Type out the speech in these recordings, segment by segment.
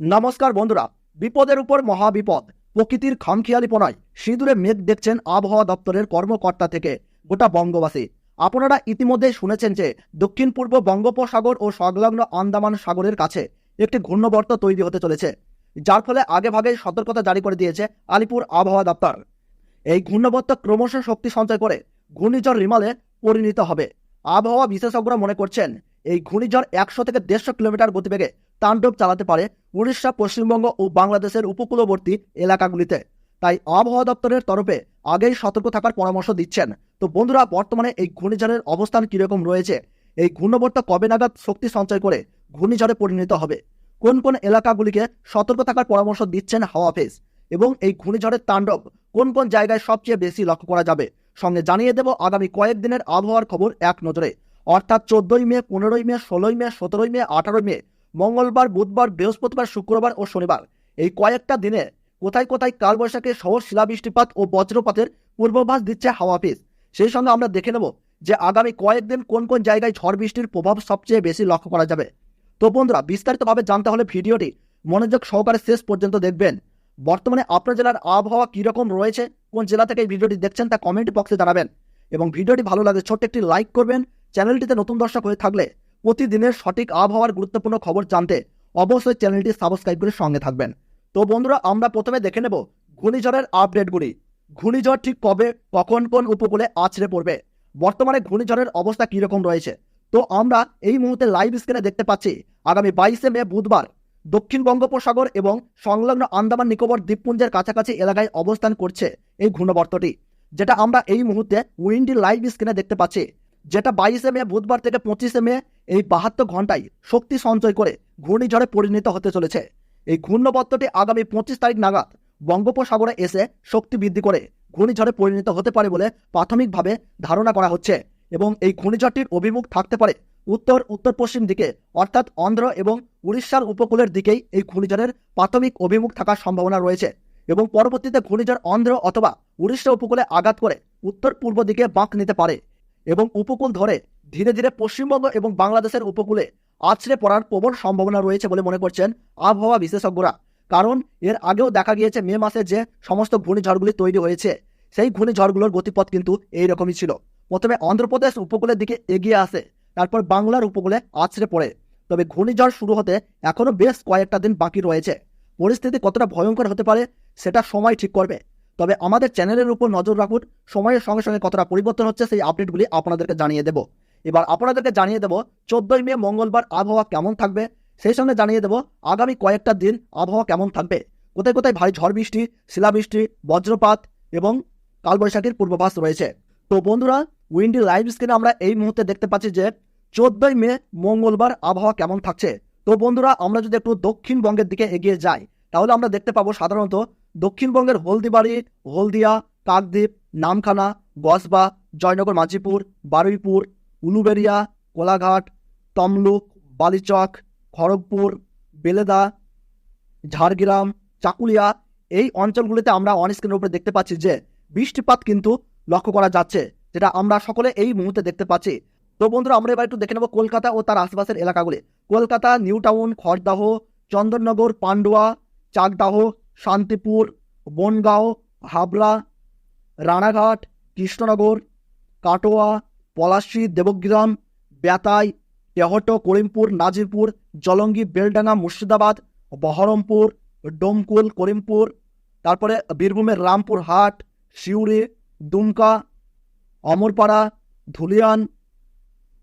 নমস্কার বন্ধুরা, বিপদের উপর মহাবিপদ, প্রকৃতির খামখেয়ালিপনায় সিঁদুরে মেঘ দেখছেন আবহাওয়া দপ্তরের কর্মকর্তা থেকে গোটা বঙ্গবাসী। আপনারা ইতিমধ্যে শুনেছেন যে দক্ষিণ পূর্ব বঙ্গোপসাগর ও সংলগ্ন আন্দামান সাগরের কাছে একটি ঘূর্ণবর্ত তৈরি হতে চলেছে, যার ফলে আগেভাগেই সতর্কতা জারি করে দিয়েছে আলিপুর আবহাওয়া দপ্তর। এই ঘূর্ণবর্ত ক্রমশ শক্তি সঞ্চয় করে ঘূর্ণিঝড় রিমালে পরিণত হবে। আবহাওয়া বিশেষজ্ঞরা মনে করছেন, এই ঘূর্ণিঝড় একশো থেকে দেড়শো কিলোমিটার গতিবেগে তাণ্ডব চালাতে পারে উড়িষ্যা, পশ্চিমবঙ্গ ও বাংলাদেশের উপকূলবর্তী এলাকাগুলিতে। তাই আবহাওয়া দপ্তরের তরফে আগেই সতর্ক থাকার পরামর্শ দিচ্ছেন। তো বন্ধুরা, বর্তমানে এই ঘূর্ণিঝড়ের অবস্থান কীরকম রয়েছে? এই ঘূর্ণবর্ত কবে নাগাদ শক্তি সঞ্চয় করে ঘূর্ণিঝড়ে পরিণত হবে? কোন কোন এলাকাগুলিকে সতর্ক থাকার পরামর্শ দিচ্ছেন হাওয়া অফিস? এবং এই ঘূর্ণিঝড়ের তাণ্ডব কোন কোন জায়গায় সবচেয়ে বেশি লক্ষ্য করা যাবে? সঙ্গে জানিয়ে দেব আগামী কয়েকদিনের আবহাওয়ার খবর এক নজরে। অর্থাৎ চোদ্দই মে, পনেরোই মে, ষোলোই মে, সতেরোই মে, আঠারোই মে মঙ্গলবার, বুধবার, বৃহস্পতিবার, শুক্রবার ও শনিবার। এই কয়েকটা দিনে কোথায় কোথায় কালবৈশাখী সহ শিলাবৃষ্টিপাত ও বজ্রপাতের পূর্বাভাস দিচ্ছে হাওয়া অফিস? সেই সঙ্গে আমরা দেখে নেব যে আগামী কয়েকদিন কোন কোন জায়গায় ঝড় বৃষ্টির প্রভাব সবচেয়ে বেশি লক্ষ্য করা যাবে। তো বন্ধুরা, বিস্তারিতভাবে জানতে হলে ভিডিওটি মনোযোগ সহকারে শেষ পর্যন্ত দেখবেন। বর্তমানে আপনার জেলার আবহাওয়া কীরকম রয়েছে, কোন জেলা থেকে এই ভিডিওটি দেখছেন তা কমেন্ট বক্সে জানাবেন। এবং ভিডিওটি ভালো লাগে ছোট্ট একটি লাইক করবেন। চ্যানেলটিতে নতুন দর্শক হয়ে থাকলে প্রতিদিনের সঠিক আবহাওয়ার গুরুত্বপূর্ণ খবর জানতে অবশ্যই চ্যানেলটি সাবস্ক্রাইব করে সঙ্গে থাকবেন। তো বন্ধুরা, আমরা প্রথমে দেখে নেব ঘূর্ণিঝড়ের আপডেটগুলি। ঘূর্ণিঝড় ঠিক কবে, কখন, কোন উপকূলে আছড়ে পড়বে? বর্তমানে ঘূর্ণিঝড়ের অবস্থা কীরকম রয়েছে? তো আমরা এই মুহূর্তে লাইভ স্ক্রিনে দেখতে পাচ্ছি, আগামী বাইশে মে বুধবার দক্ষিণ বঙ্গোপসাগর এবং সংলগ্ন আন্দামান নিকোবর দ্বীপপুঞ্জের কাছাকাছি এলাকায় অবস্থান করছে এই ঘূর্ণবর্তটি, যেটা আমরা এই মুহূর্তে উইন্ডি লাইভ স্ক্রিনে দেখতে পাচ্ছি, যেটা বাইশে মে বুধবার থেকে পঁচিশে মে এই বাহাত্তর ঘন্টায় শক্তি সঞ্চয় করে ঘূর্ণিঝড়ে পরিণত হতে চলেছে। এই ঘূর্ণবর্তটি আগামী পঁচিশ তারিখ নাগাদ বঙ্গোপসাগরে এসে শক্তি বৃদ্ধি করে ঘূর্ণিঝড়ে পরিণত হতে পারে বলে প্রাথমিকভাবে ধারণা করা হচ্ছে এবং এই ঘূর্ণিঝড়টির অভিমুখ থাকতে পারে উত্তর উত্তর পশ্চিম দিকে অর্থাৎ অন্ধ্র এবং উড়িষ্যার উপকূলের দিকেই এই ঘূর্ণিঝড়ের প্রাথমিক অভিমুখ থাকার সম্ভাবনা রয়েছে এবং পরবর্তীতে ঘূর্ণিঝড় অন্ধ্র অথবা উড়িষ্যা উপকূলে আঘাত করে উত্তর পূর্ব দিকে বাঁক নিতে পারে এবং উপকূল ধরে ধীরে ধীরে পশ্চিমবঙ্গ এবং বাংলাদেশের উপকূলে আছড়ে পড়ার প্রবল সম্ভাবনা রয়েছে বলে মনে করছেন আবহাওয়া বিশেষজ্ঞরা। কারণ এর আগেও দেখা গিয়েছে মে মাসে যে সমস্ত ঘূর্ণিঝড়গুলি তৈরি হয়েছে, সেই ঘূর্ণিঝড়গুলোর গতিপথ কিন্তু এইরকমই ছিল। প্রথমে অন্ধ্রপ্রদেশ উপকূলের দিকে এগিয়ে আসে, তারপর বাংলার উপকূলে আছড়ে পড়ে। তবে ঘূর্ণিঝড় শুরু হতে এখনও বেশ কয়েকটা দিন বাকি রয়েছে। পরিস্থিতি কতটা ভয়ঙ্কর হতে পারে সেটা সময় ঠিক করবে। তবে আমাদের চ্যানেলের উপর নজর রাখুন, সময়ের সঙ্গে সঙ্গে কতটা পরিবর্তন হচ্ছে সেই আপডেটগুলি আপনাদেরকে জানিয়ে দেব। এবার আপনাদেরকে জানিয়ে দেব, চোদ্দই মে মঙ্গলবার আবহাওয়া কেমন থাকবে? সেই সঙ্গে জানিয়ে দেব, আগামী কয়েকটা দিন আবহাওয়া কেমন থাকবে? কোথায় কোথায় ভারী ঝড় বৃষ্টি, শিলাবৃষ্টি, বজ্রপাত এবং কালবৈশাখীর পূর্বাভাস রয়েছে। তো বন্ধুরা, উইন্ডি লাইভ স্ক্রিনে আমরা এই মুহূর্তে দেখতে পাচ্ছি যে, চোদ্দই মে মঙ্গলবার আবহাওয়া কেমন থাকছে? তো বন্ধুরা, আমরা যদি একটু দক্ষিণবঙ্গের দিকে এগিয়ে যাই, তাহলে আমরা দেখতে পাবো সাধারণত দক্ষিণবঙ্গের হলদিবাড়ি, হলদিয়া, কাকদ্বীপ, নামখানা গসবা জয়নগর মাঝিপুর বারুইপুর উলুবেরিয়া কোলাঘাট, তমলুক, বালিচক, খড়গপুর, বেলেদা, ঝাড়গ্রাম, চাকুলিয়া এই অঞ্চলগুলিতে আমরা অন স্ক্রিনের উপরে দেখতে পাচ্ছি যে বৃষ্টিপাত কিন্তু লক্ষ্য করা যাচ্ছে, যেটা আমরা সকলে এই মুহূর্তে দেখতে পাচ্ছি। তো বন্ধুরা, আমরা এবার একটু দেখে নেব কলকাতা ও তার আশেপাশের এলাকাগুলি। কলকাতা, নিউ টাউন, খড়দাহ, চন্দননগর, পান্ডুয়া, চাকদাহ, শান্তিপুর, বনগাঁও, হাবড়া, রানাঘাট, কৃষ্ণনগর, কাটোয়া পলাশী, দেবগ্রাম, বেতাই তেহট করিমপুর, নাজিরপুর, জলঙ্গি, বেলডাঙ্গা, মুর্শিদাবাদ, বহরমপুর, ডোমকুল, করিমপুর, তারপরে বীরভূমের রামপুর হাট, সিউড়ি, দুমকা, অমরপাড়া, ধুলিয়ান,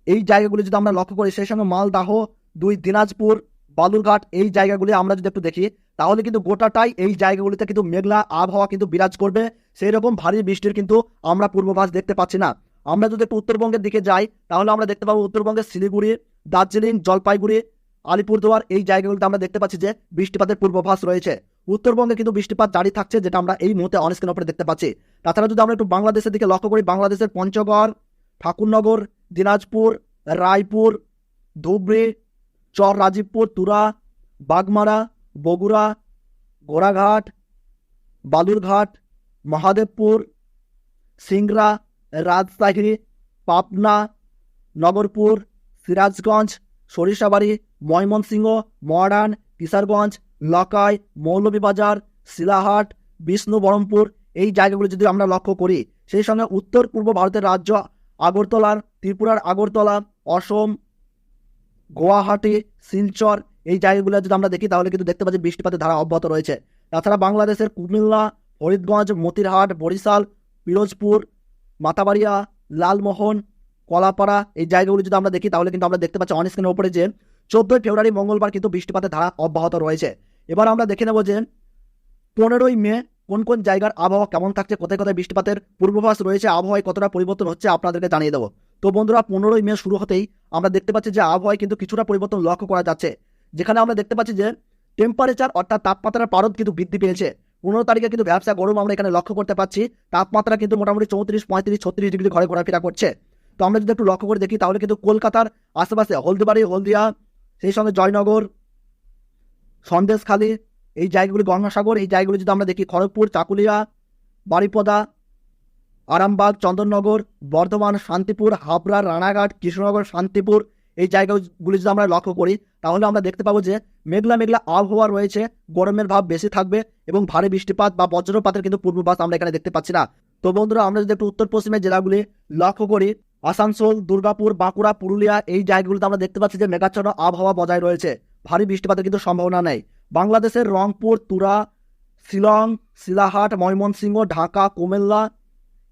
এই জায়গাগুলি যদি আমরা লক্ষ্য করি, সেই সঙ্গে মালদাহ, দুই দিনাজপুর, বালুরঘাট, এই জায়গাগুলি আমরা যদি একটু দেখি, তাহলে কিন্তু গোটাটাই এই জায়গাগুলিতে কিন্তু মেঘলা আবহাওয়া কিন্তু বিরাজ করবে। সেই রকম ভারী বৃষ্টির কিন্তু আমরা পূর্বাভাস দেখতে পাচ্ছি না। আমরা যদি একটু উত্তরবঙ্গের দিকে যাই, তাহলে আমরা দেখতে পাবো উত্তরবঙ্গের শিলিগুড়ি, দার্জিলিং, জলপাইগুড়ি, আলিপুরদুয়ার এই জায়গাগুলিতে আমরা দেখতে পাচ্ছি যে বৃষ্টিপাতের পূর্বাভাস রয়েছে। উত্তরবঙ্গে কিন্তু বৃষ্টিপাত জারি থাকছে, যেটা আমরা এই মুহূর্তে অনস্ক্রিন উপরে দেখতে পাচ্ছি। তাছাড়া যদি আমরা একটু বাংলাদেশের দিকে লক্ষ্য করি, বাংলাদেশের পঞ্চগড়, ঠাকুরনগর, দিনাজপুর, রায়পুর, ধুবড়ি, চর রাজীবপুর, তুরা, বাগমারা, বগুড়া, গোড়াঘাট, বালুরঘাট, মহাদেবপুর, সিংড়া রাজশাহী পাবনা, নগরপুর, সিরাজগঞ্জ, সরিষাবাড়ি, ময়মনসিংহ, মহারান, কিশোরগঞ্জ, লকাই, মৌলভীবাজার, শিলাহাট বিষ্ণু বহরমপুর এই জায়গাগুলো যদি আমরা লক্ষ্য করি, সেই সঙ্গে উত্তর পূর্ব ভারতের রাজ্য আগরতলার, ত্রিপুরার আগরতলা, অসম, গুয়াহাটি, শিলচর এই জায়গাগুলো যদি আমরা দেখি, তাহলে কিন্তু দেখতে পাচ্ছি বৃষ্টিপাতের ধারা অব্যাহত রয়েছে। তাছাড়া বাংলাদেশের কুমিল্লা, ফরিদগঞ্জ, মতিরহাট, বরিশাল, পিরোজপুর মাতাবাড়িয়া, লালমোহন, কলাপাড়া এই জায়গাগুলো যদি আমরা দেখি, তাহলে কিন্তু আমরা দেখতে পাচ্ছি অন উপরে যে চোদ্দোই ফেব্রুয়ারি মঙ্গলবার কিন্তু বৃষ্টিপাতের ধারা অব্যাহত রয়েছে। এবার আমরা দেখে নেব যে পনেরোই মে কোন কোন জায়গার আবহাওয়া কেমন থাকছে, কোথায় কোথায় বৃষ্টিপাতের পূর্বাভাস রয়েছে, আবহাওয়ায় কতটা পরিবর্তন হচ্ছে আপনাদেরকে জানিয়ে দেবো। তো বন্ধুরা, পনেরোই মে শুরু হতেই আমরা দেখতে পাচ্ছি যে আবহাওয়ায় কিন্তু কিছুটা পরিবর্তন লক্ষ্য করা যাচ্ছে। যেখানে আমরা দেখতে পাচ্ছি যে টেম্পারেচার অর্থাৎ তাপমাত্রার পারদ কিন্তু বৃদ্ধি পেয়েছে। পনেরো তারিখে কিন্তু ব্যবসা গরম আমরা এখানে লক্ষ্য করতে পাচ্ছি। তাপমাত্রা কিন্তু মোটামুটি চৌত্রিশ, পঁয়ত্রিশ, ছত্রিশ ডিগ্রি ঘরে ঘোরাফেরা করছে। তো আমরা যদি একটু লক্ষ্য করে দেখি, তাহলে কিন্তু কলকাতার আশেপাশে হলদিবাড়ি, হলদিয়া, সেই সঙ্গে জয়নগর, সন্দেশখালী, এই জায়গাগুলি গঙ্গাসাগর, এই জায়গাগুলি যদি আমরা দেখি, খড়গপুর, চাকুলিয়া, বারিপদা, আরামবাগ, চন্দননগর, বর্ধমান, শান্তিপুর, হাবড়া, রানাঘাট, কৃষ্ণনগর, শান্তিপুর এই জায়গাগুলি যদি আমরা লক্ষ্য করি, তাহলে আমরা দেখতে পাবো যে মেঘলা মেঘলা আবহাওয়া রয়েছে, গরমের ভাব বেশি থাকবে এবং ভারী বৃষ্টিপাত বা বজ্রপাতের কিন্তু পূর্বাভাস আমরা এখানে দেখতে পাচ্ছি না। তো বন্ধুরা, আমরা যদি একটু উত্তর পশ্চিমের জেলাগুলি লক্ষ্য করি, আসানসোল, দুর্গাপুর, বাঁকুড়া, পুরুলিয়া, এই জায়গাগুলিতে আমরা দেখতে পাচ্ছি যে মেঘাচ্ছন্ন আবহাওয়া বজায় রয়েছে। ভারী বৃষ্টিপাতের কিন্তু সম্ভাবনা নেই। বাংলাদেশের রংপুর, তুরা, শিলং, শিলাহাট, ময়মনসিংহ, ঢাকা, কুমিল্লা,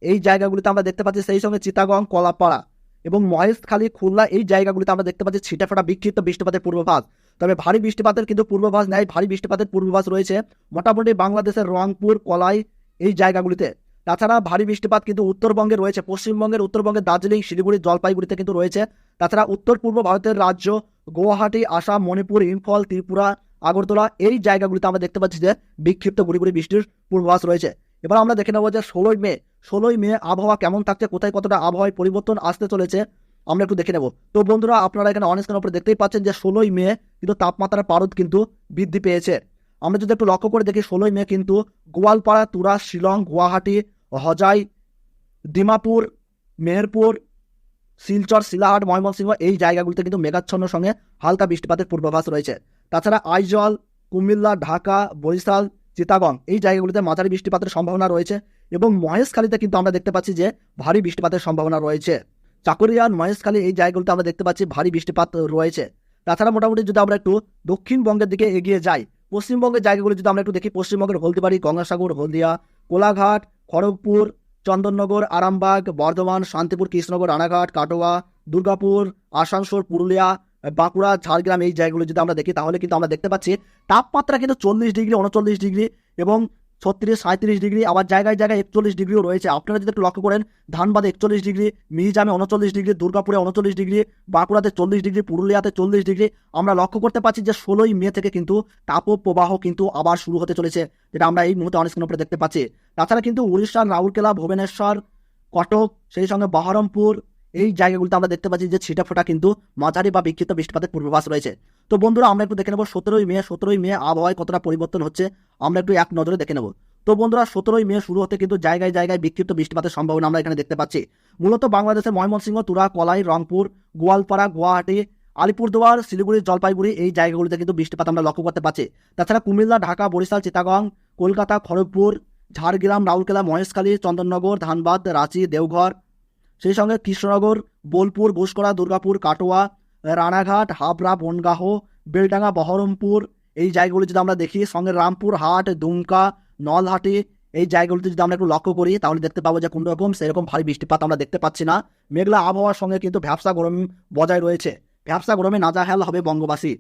এই জায়গাগুলিতে আমরা দেখতে পাচ্ছি সেই সঙ্গে চিতাগং কলাপাড়া। এবং মহেশখালী খুলনা এই জায়গাগুলিতে আমরা দেখতে পাচ্ছি ছিটাফাটা বিক্ষিপ্ত বৃষ্টিপাতের পূর্বাভাস। তবে ভারী বৃষ্টিপাতের কিন্তু পূর্বাভাস নেই, ভারী বৃষ্টিপাতের পূর্বাভাস রয়েছে মোটামুটি বাংলাদেশের রংপুর, কলাই এই জায়গাগুলিতে। তাছাড়া ভারী বৃষ্টিপাত কিন্তু উত্তরবঙ্গে রয়েছে, পশ্চিমবঙ্গের উত্তরবঙ্গের দার্জিলিং, শিলিগুড়ি, জলপাইগুড়িতে কিন্তু রয়েছে। তাছাড়া উত্তর পূর্ব ভারতের রাজ্য গুয়াহাটি, আসাম, মণিপুর, ইম্ফল, ত্রিপুরা, আগরতলা এই জায়গাগুলিতে আমরা দেখতে পাচ্ছি যে বিক্ষিপ্ত গুড়ি গুড়ি বৃষ্টির পূর্বাভাস রয়েছে। এবার আমরা দেখে নেব যে ষোলোই মে ষোলোই মে আবহাওয়া কেমন থাকছে, কোথায় কতটা আবহাওয়ায় পরিবর্তন আসতে চলেছে, আমরা একটু দেখে নেব। তো বন্ধুরা, আপনারা এখানে অনেক অনেস্কের উপরে দেখতেই পাচ্ছেন যে ষোলোই মে কিন্তু তাপমাত্রার পারদ কিন্তু বৃদ্ধি পেয়েছে। আমরা যদি একটু লক্ষ্য করে দেখি, ষোলোই মে কিন্তু গোয়ালপাড়া, তুরা, শিলং, গুয়াহাটি, হজাই, ডিমাপুর, মেহেরপুর, শিলচর, শিলাহাট, ময়মনসিংহ এই জায়গাগুলিতে কিন্তু মেঘাচ্ছন্ন সঙ্গে হালকা বৃষ্টিপাতের পূর্বাভাস রয়েছে। তাছাড়া আইজল, কুমিল্লা, ঢাকা, বরিশাল, চিতাগং এই জায়গাগুলিতে মাঝারি বৃষ্টিপাতের সম্ভাবনা রয়েছে। এবং মহেশখালীতে কিন্তু আমরা দেখতে পাচ্ছি যে ভারী বৃষ্টিপাতের সম্ভাবনা রয়েছে। চাকুরিয়ান মহেশখালী এই জায়গাগুলোতে আমরা দেখতে পাচ্ছি ভারী বৃষ্টিপাত রয়েছে। তাছাড়া মোটামুটি যদি আমরা একটু দক্ষিণবঙ্গের দিকে এগিয়ে যাই, পশ্চিমবঙ্গের জায়গাগুলি যদি আমরা একটু দেখি, পশ্চিমবঙ্গের হলদিবাড়ি, গঙ্গাসাগর, হলদিয়া, কোলাঘাট, খড়গপুর, চন্দননগর, আরামবাগ, বর্ধমান, শান্তিপুর, কৃষ্ণনগর, রানাঘাট, কাটোয়া, দুর্গাপুর, আসানসোল, পুরুলিয়া, বাঁকুড়া, ঝাড়গ্রাম এই জায়গাগুলো যদি আমরা দেখি, তাহলে কিন্তু আমরা দেখতে পাচ্ছি তাপমাত্রা কিন্তু চল্লিশ ডিগ্রি, উনচল্লিশ ডিগ্রি এবং ছত্রিশ সাঁত্রিশ ডিগ্রি, আবার জায়গায় জায়গায় একচল্লিশ ডিগ্রিও রয়েছে। আপনারা যদি একটু লক্ষ্য করেন, ধানবাদে একচল্লিশ ডিগ্রি, মিহিজামে উনচল্লিশ ডিগ্রি, দুর্গাপুরে উনচল্লিশ ডিগ্রি, বাঁকুড়াতে চল্লিশ ডিগ্রি, পুরুলিয়াতে চল্লিশ ডিগ্রি। আমরা লক্ষ্য করতে পারছি যে ষোলোই মে থেকে কিন্তু তাপপ্রবাহ কিন্তু আবার শুরু হতে চলেছে, যেটা আমরা এই মুহূর্তে অনেক উপরে দেখতে পাচ্ছি। তাছাড়া কিন্তু উড়িষ্যার রাউরকেলা, ভুবনেশ্বর, কটক, সেই সঙ্গে বহরমপুর এই জায়গাগুলিতে আমরা দেখতে পাচ্ছি যে ছিটাফোটা কিন্তু মাঝারি বা বিক্ষিপ্ত বৃষ্টিপাতের পূর্বাভাস রয়েছে। তো বন্ধুরা, আমরা একটু দেখে নেব সতেরোই মে সতেরোই মে আবহাওয়ায় কতটা পরিবর্তন হচ্ছে। আমরা একটু এক নজরে দেখে নেব। তো বন্ধুরা, সতেরোই মে শুরু হতে কিন্তু জায়গায় জায়গায় বিক্ষিপ্ত বৃষ্টিপাতের সম্ভাবনা আমরা এখানে দেখতে পাচ্ছি। মূলত বাংলাদেশের ময়মনসিংহ, তুরা, কলাই, রংপুর, গোয়ালপাড়া, গুয়াহাটি, আলিপুরদুয়ার, শিলিগুড়ি, জলপাইগুড়ি এই জায়গাগুলিতে কিন্তু বৃষ্টিপাত আমরা লক্ষ্য করতে পারছি তাছাড়া কুমিল্লা, ঢাকা, বরিশাল চিতাগং কলকাতা, খড়গপুর, ঝাড়গ্রাম, রাউরকেলা, মহেশখালী, চন্দননগর, ধানবাদ, রাঁচি, দেওঘর সেই সঙ্গে কৃষ্ণনগর, বোলপুর ঘুষকরা দুর্গাপুর, কাটোয়া, রানাঘাট, হাবড়া বনগাহ বেলডাঙ্গা, বহরমপুর এই জায়গাগুলি যদি আমরা দেখি, সঙ্গে রামপুর হাট, দুমকা, নলহাটি এই জায়গাগুলিতে যদি আমরা একটু লক্ষ্য করি, তাহলে দেখতে পাবো যে কোনো রকম সেরকম ভারী বৃষ্টিপাত আমরা দেখতে পাচ্ছি না। মেঘলা আবহাওয়ার সঙ্গে কিন্তু ভ্যাবসা গরম বজায় রয়েছে। ভ্যাবসা গরমে নাজাহাল হবে বঙ্গবাসী।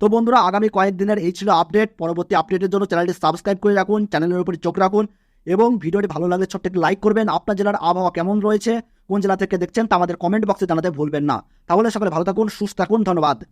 তো বন্ধুরা, আগামী কয়েকদিনের এই ছিল আপডেট। পরবর্তী আপডেটের জন্য চ্যানেলটি সাবস্ক্রাইব করে রাখুন, চ্যানেলের উপরে চোখ রাখুন। এবং ভিডিওটি ভালো লাগলে ছোট্ট একটি লাইক করবেন। আপনার জেলার আবহাওয়া কেমন রয়েছে? কোন জেলা থেকে দেখছেন তা আমাদের কমেন্ট বক্সে জানাতে ভুলবেন না। তাহলে সকলে ভালো থাকুন, সুস্থ থাকুন, ধন্যবাদ।